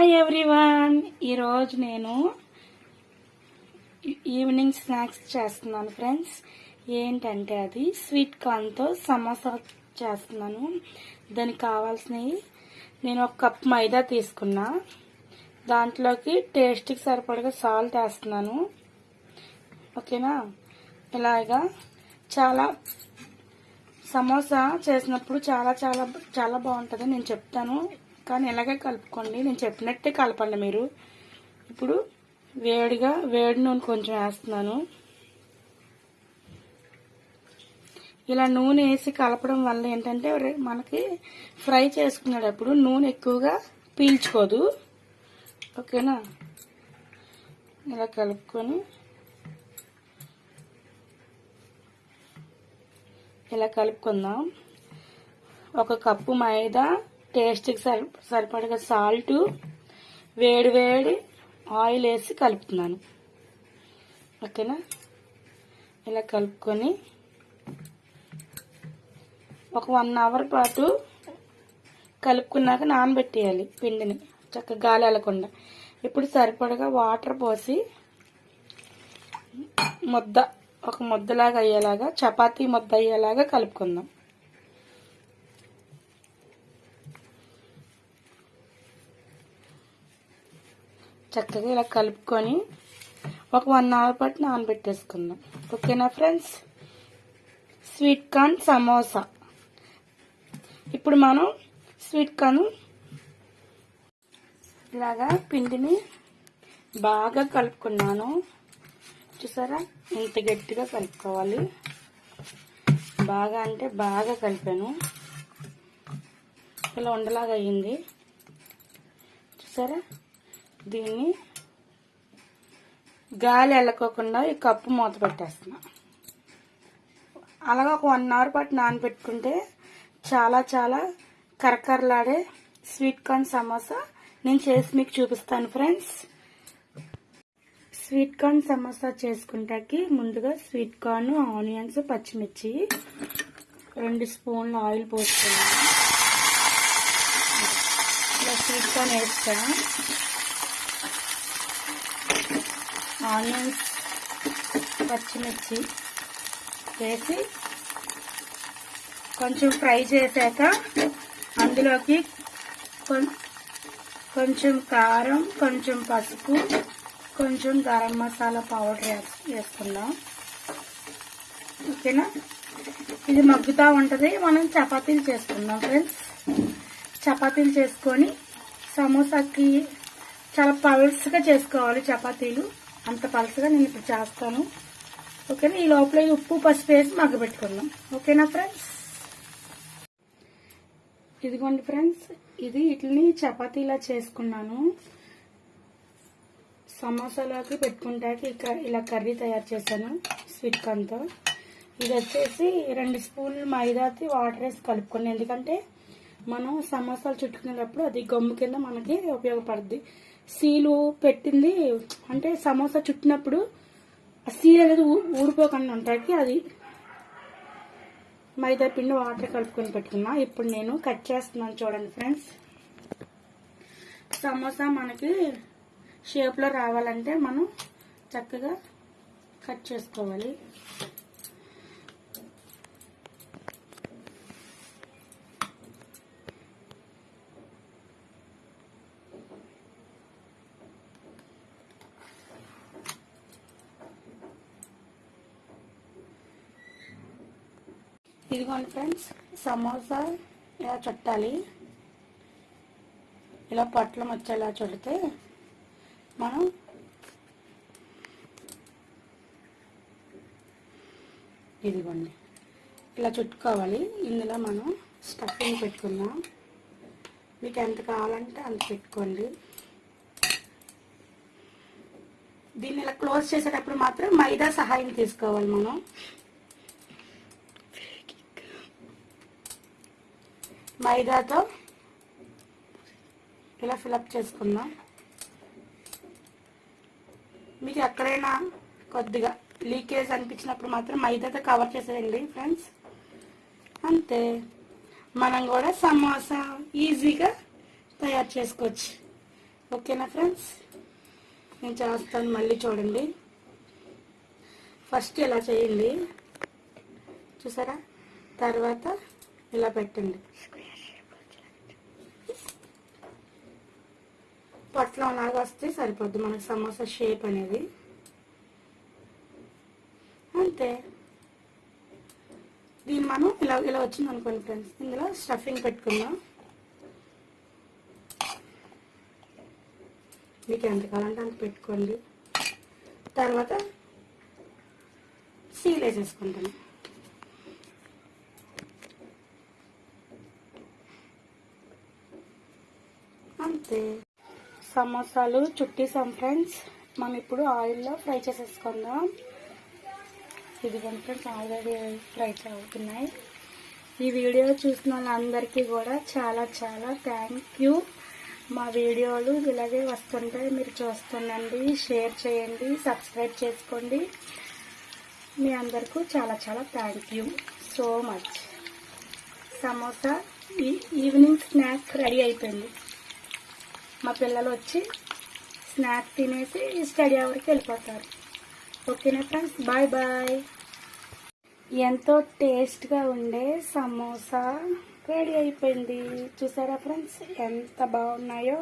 Hi everyone ఈరోజు నేను evening snacks చేస్తున్నాను ఫ్రెండ్స్ ఏంటంటే అది? స్వీట్ కార్న్తో సమోసా చేస్తున్నాను. దానికి కావాల్సినవి నేను ఒక కప్ మైదా తీసుకున్నా. దాంట్లోకి టేస్ట్కి సరిపడగా సాల్ట్ వేస్తున్నాను. ఓకేనా? ఇలాగా చాలా సమోసా చేసినప్పుడు చాలా చాలా చాలా బాగుంటుంది నేను చెప్తాను. కానీ ఇలాగే కలుపుకోండి. నేను చెప్పినట్టే కలపండి మీరు. ఇప్పుడు వేడిగా వేడి నూనె కొంచెం వేస్తున్నాను. ఇలా నూనె వేసి కలపడం వల్ల ఏంటంటే మనకి ఫ్రై చేసుకునేటప్పుడు నూనె ఎక్కువగా పీల్చుకోదు. ఓకేనా? ఇలా కలుపుకొని ఇలా కలుపుకుందాం. ఒక కప్పు మైదా టేస్ట్కి సరి సరిపడగా సాల్ట్ వేడి వేడి ఆయిల్ వేసి కలుపుతున్నాను. ఓకేనా? ఇలా కలుపుకొని ఒక వన్ అవర్ పాటు కలుపుకున్నాక నానబెట్టేయాలి పిండిని చక్కగా గాలి వెళ్ళకుండా. ఇప్పుడు సరిపడగా వాటర్ పోసి ముద్ద ఒక ముద్దలాగా అయ్యేలాగా చపాతీ ముద్ద అయ్యేలాగా కలుపుకుందాం. చక్కగా ఇలా కలుపుకొని ఒక వన్ అవర్ పాటు నానబెట్టేసుకుందాం. ఓకేనా ఫ్రెండ్స్? Sweet corn samosa. ఇప్పుడు మనం స్వీట్ కార్న్ ఇలాగా పిండిని బాగా కలుపుకున్నాను. చూసారా? ఇంత గట్టిగా కలుపుకోవాలి. బాగా అంటే బాగా కలిపాను. ఇలా ఉండలాగా అయ్యింది. చూసారా? దీన్ని గాలి వెళ్ళకోకుండా ఈ కప్పు మూత పెట్టేస్తున్నా. అలాగా ఒక వన్ అవర్ పాటు నానబెట్టుకుంటే చాలా చాలా కరకరలాడే స్వీట్ కార్న్ సమోసా నేను చేసి మీకు చూపిస్తాను ఫ్రెండ్స్. స్వీట్ కార్న్ సమోసా చేసుకుంటాకి ముందుగా స్వీట్ కార్న్ ఆనియన్స్ పచ్చిమిర్చి రెండు స్పూన్ల ఆయిల్ పోసుకున్నాను. ఇలా స్వీట్ కార్న్ వేస్తాను ఆనియన్స్ పచ్చిమిర్చి వేసి కొంచెం ఫ్రై చేశాక అందులోకి కొంచెం కారం కొంచెం పసుపు కొంచెం గరం మసాలా పౌడర్ వేసుకుందాం. ఓకేనా? ఇది మగ్గుతూ ఉంటుంది. మనం చపాతీలు చేసుకుందాం ఫ్రెండ్స్. చపాతీలు చేసుకొని సమోసాకి చాలా పల్స్గా చేసుకోవాలి చపాతీలు. అంత పల్స్గా నేను ఇప్పుడు చేస్తాను. ఓకేనా? ఈ లోపల ఈ ఉప్పు పసుపు వేసి మగ్గబెట్టుకుందాం ఓకేనా ఫ్రెండ్స్? ఇదిగోండి ఫ్రెండ్స్ ఇది ఇట్లని చపాతీలా చేసుకున్నాను. సమోసాలోకి పెట్టుకుంటాక ఇక ఇలా కర్రీ తయారు చేశాను స్వీట్ కార్న్తో. ఇది వచ్చేసి రెండు స్పూన్లు మైదాకి వాటర్ వేసి కలుపుకున్నాను ఎందుకంటే మనం సమోసాలు చుట్టుకునేటప్పుడు అది గమ్ము కింద మనకి ఉపయోగపడుద్ది. సీలు పెట్టింది. అంటే సమోసా చుట్టినప్పుడు ఆ సీల్ అనేది ఊడిపోకుండా ఉంటాకి అది మైదా పిండి వాటర్ కలుపుకొని పెట్టుకున్నా. ఇప్పుడు నేను కట్ చేస్తున్నాను చూడండి ఫ్రెండ్స్. సమోసా మనకి షేప్లో రావాలంటే మనం చక్కగా కట్ చేసుకోవాలి. ఇదిగోండి ఫ్రెండ్స్ సమోసా ఇలా చుట్టాలి. ఇలా పొట్లం వచ్చేలా చుడితే మనం ఇదిగోండి ఇలా చుట్టుకోవాలి. ఇందులో మనం స్టఫింగ్ పెట్టుకుందాం. మీకు ఎంత కావాలంటే అంత పెట్టుకోండి. దీన్ని ఇలా క్లోజ్ చేసేటప్పుడు మాత్రం మైదా సహాయం తీసుకోవాలి మనం. మైదాతో ఇలా ఫిలప్ చేసుకుందాం. మీకు ఎక్కడైనా కొద్దిగా లీకేజ్ అనిపించినప్పుడు మాత్రం మైదాతో కవర్ చేసేయండి ఫ్రెండ్స్ అంతే. మనం కూడా సమోసా ఈజీగా తయారు చేసుకోవచ్చు. ఓకేనా ఫ్రెండ్స్ నేను చేస్తాను మళ్ళీ చూడండి. ఫస్ట్ ఇలా చేయండి? చూసారా? తర్వాత ఇలా పెట్టండి. పట్లం లాగా వస్తే సరిపోద్ది. మనకి సమోసా షేప్ అనేది. అంతే. దీన్ని మనం ఇలా ఇలా వచ్చింది అనుకోండి ఫ్రెండ్స్ ఇందులో స్టఫింగ్ పెట్టుకుందాం. మీకు ఎంత కావాలంటే అంత పెట్టుకోండి. తర్వాత సీల్ వేసేసుకుంటాను అంతే. సమోసాలు చుట్టేసాం ఫ్రెండ్స్ మనం ఇప్పుడు ఆయిల్లో ఫ్రై చేసేసుకుందాం. ఇదిగోండి ఫ్రెండ్స్ ఆల్రెడీ ఫ్రై అవుతున్నాయి. ఈ వీడియో చూసిన వాళ్ళందరికీ కూడా చాలా చాలా థ్యాంక్ యూ మా వీడియోలు ఇలాగే వస్తుంటాయి. మీరు చూస్తుండండి షేర్ చేయండి సబ్స్క్రైబ్ చేసుకోండి. మీ అందరికీ చాలా చాలా thank you so much samosa ఈ ఈవినింగ్ స్నాక్ రెడీ అయిపోయింది. మా పిల్లలు వచ్చి స్నాక్ తినేసి స్టడీ అవర్కి వెళ్ళిపోతారు. ఓకేనా ఫ్రెండ్స్ బాయ్ బాయ్ ఎంతో టేస్ట్గా ఉండే సమోసా రెడీ అయిపోయింది. చూసారా ఫ్రెండ్స్ ఎంత బాగున్నాయో?